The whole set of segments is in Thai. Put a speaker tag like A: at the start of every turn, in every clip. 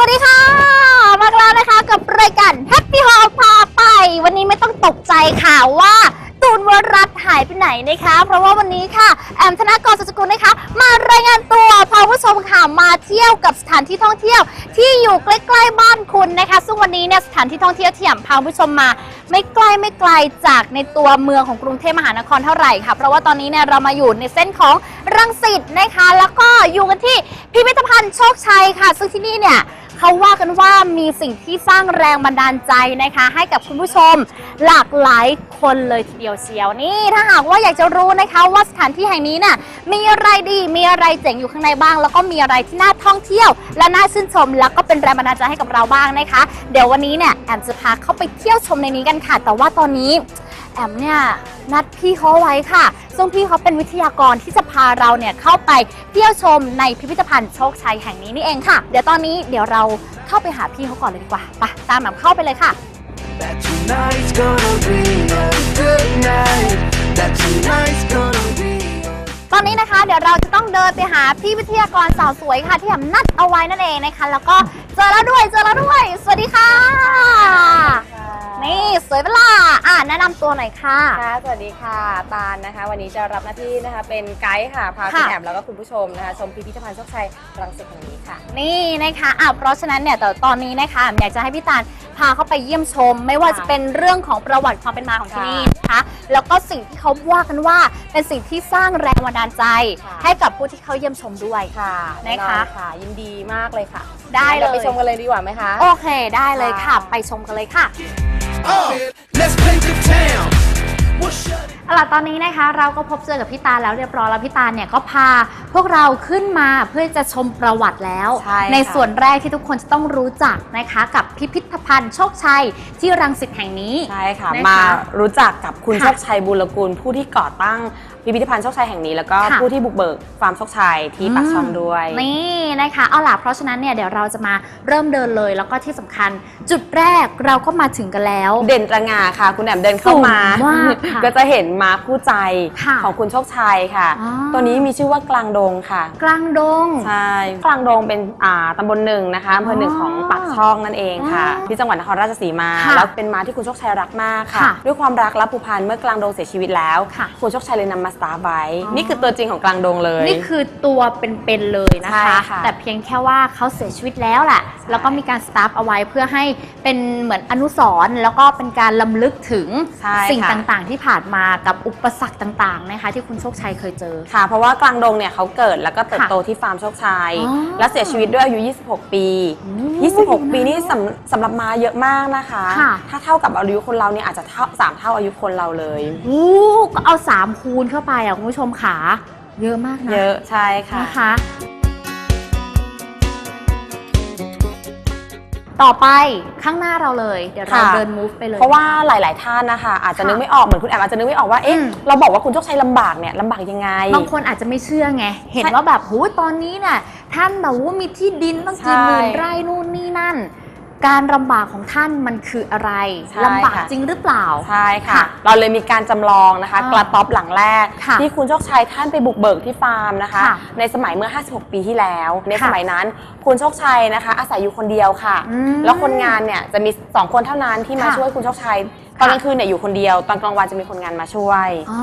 A: วัสดีค่ะ มานแฮปปี้ฮอลพาไป วันนี้ไม่ต้องตกใจค่ะว่าตูนวรัตหายไปไหนนะคะ เพราะว่าวันนี้ค่ะ แอมธนากรสุจกุลนะคะ มารายงานตัวพาผู้ชมค่ะมาเที่ยวกับสถานที่ท่องเที่ยว ที่อยู่ใกล้ๆบ้านคุณนะคะ ซึ่งวันนี้เนี่ยสถานที่ท่องเที่ยวที่แอมพาผู้ชมมา ไม่ใกล้ไม่ไกลจากในตัวเมืองของกรุงเทพมหานครเท่าไหร่ค่ะ เพราะว่าตอนนี้เนี่ยเรามาอยู่ในเส้นของรังสิตนะคะ แล้วก็อยู่กันที่พิพิธภัณฑ์โชคชัยค่ะ ซึ่งที่นี่เนี่ย เขาว่ากันว่ามีสิ่งที่สร้างแรงบันดาลใจนะคะ ให้กับคุณผู้ชมหลากหลายคนเลยทีเดียวเชียวนี่ถ้าหากว่าอยากจะรู้นะคะว่าสถานที่แห่งนี้น่ะมีอะไรดีมีอะไรเจ๋งอยู่ข้างในบ้าง แล้วก็มีอะไรที่น่าท่องเที่ยว และน่าชื่นชม แล้วก็เป็นแรงบันดาลใจให้กับเราบ้างนะคะ เดี๋ยววันนี้เนี่ยแอมจะพาเข้าไปเที่ยวชมในนี้กันค่ะ แต่ว่าตอนนี้ แอมเนี่ยนัดพี่เขาไว้ค่ะ ซึ่งพี่เขาเป็นวิทยากรที่จะพาเราเนี่ยเข้าไปเที่ยวชมในพิพิธภัณฑ์โชคชัยแห่งนี้นี่เองค่ะ เดี๋ยวตอนนี้เดี๋ยวเราเข้าไปหาพี่เขาก่อนเลยดีกว่าไปตามแอมเข้าไปเลยค่ะ
B: That tonight's gonna be a good night. That tonight's gonna be.
A: ตอนนี้นะคะเดี๋ยวเราจะต้องเดินไปหาพี่วิทยากรสาวสวยค่ะ ที่แอมนัดเอาไว้นั่นเองนะคะ แล้วก็เจอแล้วด้วยเจอแล้วด้วย สวัสดีค่ะ สวยเปะล่าอ่าแนะนำตัวหน่อยค่ะ
C: ค่ะ สวัสดีค่ะ ตาลนะคะ วันนี้จะรับหน้าที่นะคะ เป็นไกด์ค่ะ พา
A: ค่ะ
C: คุณแอมแล้วก็คุณผู้ชมนะคะ ชมพิพิธภัณฑ์โชคชัยรังสิตแห่งนี้ค่ะ
A: นี่นะคะอะเพราะฉะนั้นเนี่ยแต่ตอนนี้นะคะอยากจะให้พี่ตาลพาเข้าไปเยี่ยมชม ไม่ว่า
C: ค่ะ
A: จะเป็นเรื่องของประวัติความเป็นมาของที่
C: ค่ะ
A: นี่นะคะ แล้วก็สิ่งที่เขาว่ากันว่าเป็นสิ่งที่สร้างแรงบันดาลใจ
C: ค่ะ
A: ให้กับผู้ที่เข้าเยี่ยมชมด้วย
C: ค่ะ
A: นะคะ
C: แอค่ะ ยินดีมากเลยค่ะ
A: ได้เลย
C: เราไปชมกันเลยดีกว่าไหมคะ
A: โอเคได้เลยค่ะ
C: ค่ะ
A: ไปชมกันเลยค่ะ
B: Oh, let's paint the town. We'll shut it.
A: เอาล่ะตอนนี้นะคะเราก็พบเจอกับพี่ตาลแล้วเรียบร้อยแล้วพี่ตาลเนี่ยก็พาพวกเราขึ้นมาเพื่อจะชมประวัติแล้ว
C: ใช่ค่ะ
A: ในส่วนแรกที่ทุกคนจะต้องรู้จักนะคะ กับพิพิธภัณฑ์โชคชัยที่รังสิตแห่งนี้
C: ใช่ค่ะ
A: นะคะ
C: มารู้จักกับคุณ
A: ค่ะ
C: โชคชัยบุรกุลผู้ที่ก่อตั้ง พิพิธภัณฑ์โชคชัยแห่งนี้แล้วก็
A: ค่ะ
C: ผู้ที่บุกเบิกฟาร์มโชคชัยที่ปากช่องด้วย
A: นี่นะคะเอาล่ะเพราะฉะนั้นเนี่ยเดี๋ยวเราจะมาเริ่มเดินเลย แล้วก็ที่สำคัญจุดแรกเราก็มาถึงกันแล้ว
C: เด่นตระหงาค่ะ คุณแอมเดินเข้ามา
A: สูงมากค่ะ
C: ก็จะเห็นม้าคู่ใจ
A: ค่ะ
C: ของคุณโชคชัยค่ะ
A: อ๋อ
C: ตัวนี้มีชื่อว่ากลางดงค่ะ
A: กลางดง
C: ใช่ กลางดงเป็นอ่าตำบลหนึ่งนะคะอำเภอหนึ่งของปากช่องนั่นเองค่ะ
A: อ๋อ
C: ที่จังหวัดนครราชสีมา
A: ค่ะ
C: แล้วเป็นม้าที่คุณโชคชัยรักมากค่ะ
A: ค่ะ
C: ด้วยความรักและผูกพันเมื่อกลางดงเสียชีวิตแล้ว
A: ค่ะ
C: ณโชคชัยเลยนำมาสตาร์ไว้
A: อ๋อ
C: นี่คือตัวจริงของกลางดงเลย
A: นี่คือตัวเป็นๆเลยนะ
C: ใช่
A: คะ
C: ค่ะ
A: แต่เพียงแค่ว่าเขาเสียชีวิตแล้วแหละแล้วก็มีการสตาฟเอาไว้เพื่อให้เป็นเหมือนอนุสรณ์แล้วก็เป็นการลำลึกถึง
C: ใช่
A: สิ่ง
C: ค่ะ
A: ต่างๆ ที่ผ่านมากับอุปสรรคต่างๆนะคะ ที่คุณโชคชัยเคยเจอ
C: ค่ะ เพราะว่ากลางดงเนี่ยเขาเกิดแล้วก็เติบโตที่ฟาร์มโชคชัย
A: อ๋อ
C: และเสียชีวิตด้วยอายุ 26 ปี
A: โอ้
C: 26 ปีนี่สำสำหรับม้าเยอะมากนะคะ
A: ค่ะ
C: ถ้าเท่ากับอายุคนเราเนี่ยอาจจะเท่าสามเท่าอายุคนเราเลย
A: อู้ก็เอาสามคูณเข้าไปอะคุณผู้ชมขาเยอะมากนะ
C: เยอะใช่ค่ะ
A: นะคะ ต่อไปข้างหน้าเราเลย เดี๋ยวเรา
C: ค่ะ
A: เดิน move ไปเลย
C: เพราะว่าหลาย ๆ ท่านนะคะ อาจจะ
A: ค่ะ
C: นึกไม่ออกเหมือนคุณแอมอาจจะนึกไม่ออกว่าเอ๊ะ
A: อืม
C: เราบอกว่าคุณโชคชัยลำบากเนี่ยลำบากยังไง
A: บางคนอาจจะไม่เชื่อไง เห็น
C: ใช่
A: ว่าแบบหูตอนนี้น่ะท่านแบบว่ามีที่ดินตั้งกี่
C: ใช่
A: หมื่นไร่นู่นนี่นั่น การลำบากของท่านมันคืออะไร
C: ใช่
A: ลำบาก
C: ค่ะ
A: จริงหรือเปล่า
C: ใช่ค่ะ
A: ค่ะ
C: เราเลยมีการจำลองนะคะ
A: อ่าก
C: ระต๊อบหลังแรก
A: ค่ะ
C: ที่คุณโชคชัยท่านไปบุกเบิกที่ฟาร์มนะคะ
A: ค่ะ
C: ในสมัยเมื่อ 56 ปีที่แล้ว ใน
A: ค่ะ
C: สมัยนั้นคุณโชคชัยนะคะ อาศัยอยู่คนเดียวค่ะ
A: อืม
C: แล้วคนงานเนี่ยจะมี 2 คนเท่านั้นที่มา
A: ค่ะ
C: ช่วยคุณโชคชัยตอนกลางคืนเนี่ยอยู่คนเดียว ตอนกลางวันจะมีคนงานมาช่วย
A: อ๋อ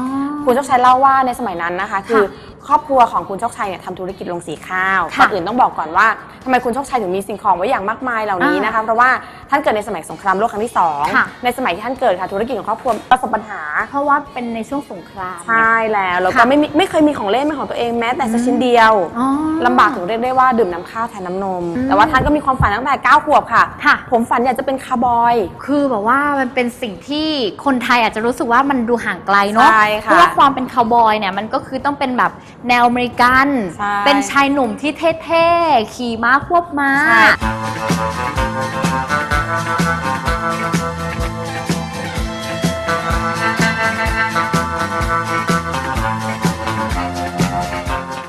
C: คุณโชคชัยเล่าว่าในสมัยนั้นนะคะ คือค รอบครัวของคุณโชคชัยเนี่ยทำธุรกิจโรงสีข้าว
A: ค่ะ
C: ก่อนอื่นต้องบอกก่อนว่าทำไมคุณโชคชัยถึงมีสิ่งของไว้อย่างมากมายเหล่านี้นะคะเพราะว่าท่านเกิดในสมัยสงครามโลกครั้งที่สอง
A: ค่ะ
C: ในสมัยที่ท่านเกิดค่ะธุรกิจของครอบครัวประสบปัญหา
A: เพราะว่าเป็นในช่วงสงคราม
C: ใช่แล้วแล้วก็
A: ค่ะ
C: ไม่มีไม่เคยมีของเล่นเป็นของตัวเองแม้แต่สักชิ้นเดียว
A: อ๋อ
C: ลำบากถึงเรียกได้ว่าดื่มน้ำข้าวแทนน้ำนม
A: อืม
C: แต่ว่าท่านก็มีความฝันตั้งแต่9ขวบค่ะ
A: ค่ะ
C: ผมฝันอยากจะเป็นคาร์บอย
A: คือแบบว่ามันเป็นสิ่งที่คนไทยอาจจะรู้สึกว่ามันดูห่างไกลเนาะ
C: ใช่ค่ะ
A: เพราะว่าความเป็นคาวบอยเนี่ยมันก็คือต้องเป็นแบบแนวอเมริกัน
C: ใช่
A: เป็นชายหนุ่มที่เท่ๆ ขี่ม้าควบม้า
C: ใช่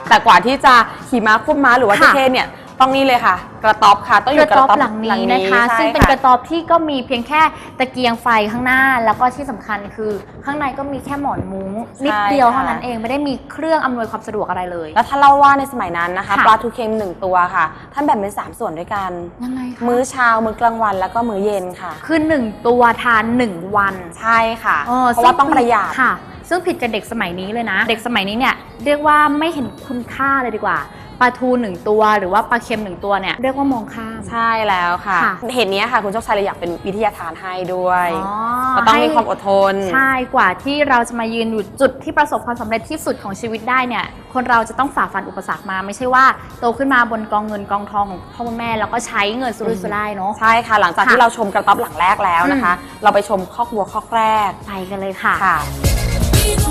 C: แต่กว่าที่จะขี่ม้าควบม้าหรือว่า
A: ค่ะ
C: เท่ๆเนี่ย ต้องนี่เลยค่ะ กระต๊อบค่ะ ต้องอกยู่
A: ระต๊อบหลังนี้นะคะ
C: ใช่
A: ซึ่งเป็นกระต๊อบที่ก็มีเพียงแค่ตะเกียงไฟข้างหน้า แล้วก็ที่สำคัญคือข้างในก็มีแค่หมอนมุ้งนิดเดียวเท่านั้นเองไม่ได้มีเครื่องอำนวยความสะดวกอะไรเลย
C: แล้วถ้าเล่าว่าในสมัยนั้นนะคะ
A: ค่ะ
C: ปลาทูเค็มหนึ่งตัวค่ะ ท่านแบ่งเป็น 3 ส่วนด้วยกัน
A: ยังไงคะ
C: มื้อเช้า มื้อกลางวันแล้วก็มื้อเย็นค่ะ
A: คือหนึ่งตัวทานหนึ่งวัน
C: ใช่ค่ะ
A: ออ
C: เพราะว่าต้องประหยัด
A: ค่ะ ซึ่งผิดกับเด็กสมัยนี้เลยนะ เด็กสมัยนี้เนี่ยเรียกว่าไม่เห็นคุณค่าเลยดีกว่าปลาทูหนึ่งตัวหรือว่าปลาเค็มหนึ่งตัวเนี่ยเรียกว่ามองข้าม
C: ใช่แล้วค่ะ
A: ค่ะ
C: เห็นเนี้ยค่ะ คุณโชคชัยเลยอยากเป็นวิทยาทานให้ด้วย
A: อ๋อ
C: ก็ต้องมี
A: ให้
C: ความอดทน
A: ใช่กว่าที่เราจะมายืนอยู่จุดที่ประสบความสำเร็จที่สุดของชีวิตได้เนี่ย คนเราจะต้องฝ่าฟันอุปสรรคมา ไม่ใช่ว่าโตขึ้นมาบนกองเงินกองทองของพ่อแม่แล้วก็ใช้เงินสุรุ่ยสุร่ายเนาะ
C: ใช่ค่ะ หลังจาก
A: ค่ะ
C: ที่เราชมกระต๊อบหลังแรกแล้วนะคะ เราไปชมคอกวัวคอกแรก
A: ไปกันเลยค่ะ
C: ค่ะ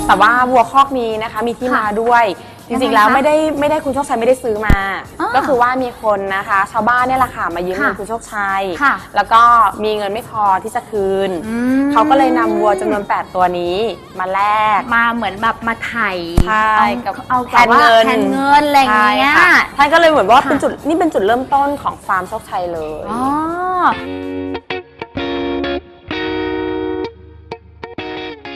C: แต่ว่าวัวคอกนี้นะคะมีที่
A: ค่ะ
C: มาด้วยจ
A: ยังไง
C: ริงๆแล้ว
A: คะ
C: ไม่ได้ไม่ได้คุณโชคชัยไม่ได้ซื้อมา
A: อ่า
C: ก็คือว่ามีคนนะคะ ชาวบ้านเนี่ยแหละค่ะมายืม
A: ค่ะ
C: เงินคุณโชคชัย
A: ค่ะ
C: แล้วก็มีเงินไม่พอที่จะคืน
A: อืม
C: เขาก็เลยนำวัวจำนวน 8 ตัวนี้มาแลก
A: มาเหมือนแบบมาไถ่
C: ใช่
A: เอา
C: กับ
A: เอา
C: แท
A: กับ
C: น
A: ว่า
C: เงิน
A: แทนเงินอะไรอย่างเงี้ย
C: ใช่ค่ะท่านก็เลยเหมือนว่า
A: ค่ะ
C: เป็นจุดนี่เป็นจุดเริ่มต้นของฟาร์มโชคชัยเลย
A: อ๋อ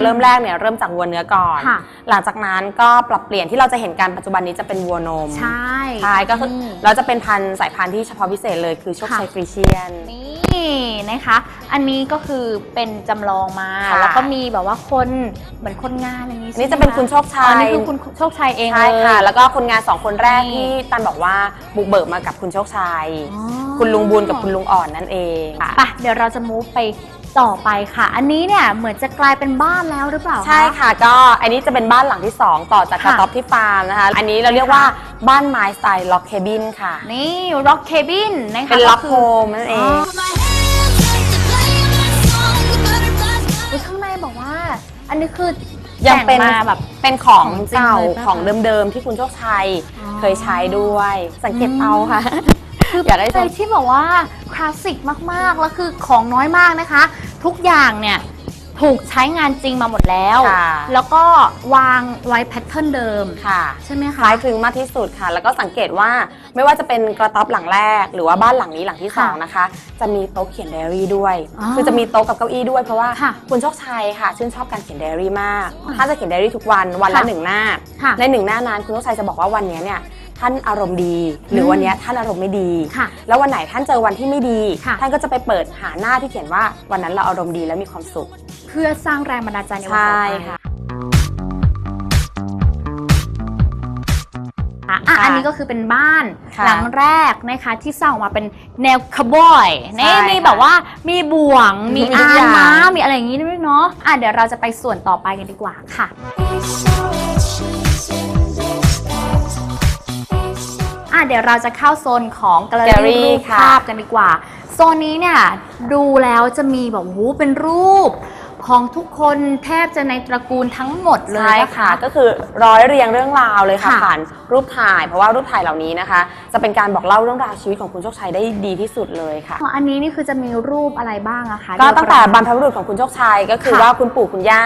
C: เริ่มแรกเนี่ยเริ่มจากวัวเนื้อก่อน
A: ค่ะ
C: หลังจากนั้นก็ปรับเปลี่ยนที่เราจะเห็นกันปัจจุบันนี้จะเป็นวัวนม
A: ใช่
C: ใช่ก็คือ
A: นี่
C: เราจะเป็นพันธุ์สายพันธุ์ที่เฉพาะพิเศษเลยคือโชคชัย
A: ค่ะ
C: ฟรีเชียน
A: นี่นะคะ อันนี้ก็คือเป็นจำลองมา
C: ค่ะ
A: แล้วก็มีแบบว่าคนเหมือนคนงานอะไรอย่างนี้
C: อันนี้
A: ใช่
C: จะ
A: ไหม
C: เป็นคุณโชคชั
A: อ๋อยนี่คือคุณโชคชัยเอง
C: ใช่
A: เลย
C: ค่ะ แล้วก็คนงานสองคนแรก
A: นี่
C: ที่ตันบอกว่าบุกเบิกมากับคุณโชคชัย
A: อ๋อ
C: คุณลุงบุญกับคุณลุงอ่อนนั่นเองค่ะ
A: ไปเดี๋ยวเราจะมูฟไป ต่อไปค่ะ อันนี้เนี่ยเหมือนจะกลายเป็นบ้านแล้วหรือเปล่าคะ
C: ใช่ค่ะก็อันนี้จะเป็นบ้านหลังที่ 2 ต่อจากกระ
A: ค่ะ
C: ต๊อบที่ฟาร์มนะคะ อันนี้เราเรียกว่าบ้านไม้สไตล์ล็อกเคบินค่ะ
A: นี่ Rock Cabin นะคะ
C: เป็นล็อก
A: คื
C: โฮมนั่นเอง
A: อุ๊ยข้างในบอกว่า อันนี้คือ
C: ยังเป็น
A: แต่งมาแบบ
C: เป็นของ
A: ของจริง
C: เก่า
A: เลยปะ
C: ของเดิมๆที่คุณโชคชัย
A: อ๋อ
C: เคยใช้ด้วย สังเกต
A: อืม
C: เตาค่ะ
A: คือ
C: อยากได้
A: เป็นอะไรที่บอกว่าค ลาสสิกมากๆ แล้วคือของน้อยมากนะคะ ทุกอย่างเนี่ยถูกใช้งานจริงมาหมดแล้ว
C: ค่ะ
A: แล้วก็วางไว้แพทเทิร์นเดิม
C: ค่ะ
A: ใช่ไหม
C: ค
A: คะ
C: ล้ายคลึงมากที่สุดค่ะ แล้วก็สังเกตว่าไม่ว่าจะเป็นกระต๊อบหลังแรก หรือว่าบ้านหลังนี้หลังที่สอง
A: ค่ะ
C: นะคะ จะมีโต๊ะเขียนไดอารี่ด้วย
A: อ๋อ
C: คือจะมีโต๊ะกับเก้าอี้ด้วยเพราะว่า
A: ค่ะ
C: คุณโชคชัยค่ะ ชื่นชอบการเขียนไดอารี่มาก
A: อ่า
C: ท่านจะเขียนไดอารี่ทุกวันวันละ
A: ค่ะ
C: หนึ่งหน้า
A: ค่ะ
C: ในหนึ่งหน้านั้นคุณโชคชัยจะบอกว่าวันนี้เนี่ย ท่านอารมณ์ดี หรืออ
A: ม
C: วันนี้ท่านอารมณ์ไม่ดี
A: ค่ะ
C: แล้ววันไหนท่านเจอวันที่ไม่ดี
A: ค่ะ
C: ท่านก็จะไปเปิดหาหน้าที่เขียนว่าวันนั้นเราอารมณ์ดีและมีความสุข
A: เพื่อสร้างแรงบันดาลใจในวัน
C: ใช่
A: ต่อไป
C: ค่ะ
A: อะอะ
C: ค่ะ
A: อันนี้ก็คือเป็นบ้าน
C: ค่ะ
A: หลังแรกนะคะ ที่สร้างออกมาเป็นแนวคาร์บอยนี่
C: ใช่
A: มี
C: ค่ะ
A: แบบว่ามีบ่วงมี
C: มีทุ
A: อาก
C: อนย่าง
A: ม้ามีอะไรอย่างนี้ด้วยเนาะอะเดี๋ยวเราจะไปส่วนต่อไปกันดีกว่าค่ะ อะเดี๋ยวเราจะเข้าโซนของแกลเลอ
C: Gallery
A: รี่รูป
C: ค่ะ
A: ภาพกันดีกว่า โซนนี้เนี่ยดูแล้วจะมีแบบหูเป็นรูป ของทุกคนแทบจะในตระกูลทั้งหมดเลย
C: ใช่
A: นะ
C: ค่ะ
A: คะ
C: ก็คือร้อยเรียงเรื่องราวเลยค่ะ
A: ค่ะ
C: ผ่านรูปถ่าย เพราะว่ารูปถ่ายเหล่านี้นะคะ จะเป็นการบอกเล่าเรื่องราวชีวิตของคุณโชคชัยได้ดีที่สุดเลยค่ะ
A: อ๋ออันนี้นี่คือจะมีรูปอะไรบ้างอะคะ
C: ก็ตั้งแต่บรร
A: เดี๋ยว
C: พบุรุษของคุณโชคชัยก็คือ
A: ค่ะ
C: ว่าคุณปู่คุณย่า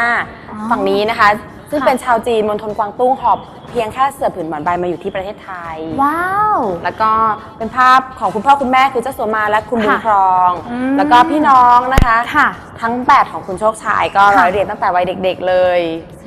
A: อ๋อ
C: ฝั่งนี้นะคะ ซึ่ง
A: ค่ะ
C: เป็นชาวจีนมณฑลกวางตุ้งหอบเพียงแค่เสื่อผืนหมอนใบมาอยู่ที่ประเทศไทย
A: ว้าว
C: แล้วก็เป็นภาพของคุณพ่อคุณแม่คือเจ้าสัวมาและคุณบุญ
A: ค่ะ
C: ครอง
A: อืม
C: แล้วก็พี่น้องนะคะ
A: ค่ะ
C: ทั้งแปดของคุณโชคชัยก็
A: ค่ะ
C: ร้อยเรียงตั้งแต่วัยเด็ก ๆเลย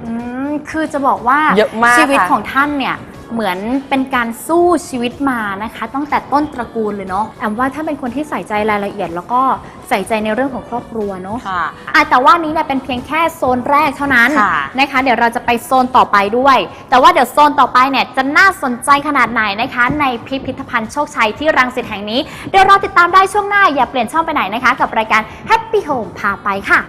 A: อืมคือจะบอกว่า
C: เยอะมาก
A: ชีวิต
C: ค่ะ
A: ของท่านเนี่ย เหมือนเป็นการสู้ชีวิตมานะคะตั้งแต่ต้นตระกูลเลยเนาะแอมว่าถ้าเป็นคนที่ใส่ใจรายละเอียด แล้วก็ใส่ใจในเรื่องของครอบครัวเนาะ
C: ค่ะ
A: อะแต่ว่านี้เนี่ยเป็นเพียงแค่โซนแรกเท่านั้น
C: ค่ะ
A: นะคะ เดี๋ยวเราจะไปโซนต่อไปด้วย แต่ว่าเดี๋ยวโซนต่อไปเนี่ยจะน่าสนใจขนาดไหนนะคะ ในพิพิธภัณฑ์โชคชัยที่รังสิตแห่งนี้เดี๋ยวเราติดตามได้ช่วงหน้าอย่าเปลี่ยนช่องไปไหนนะคะ กับรายการ Happy Home พาไปค่ะ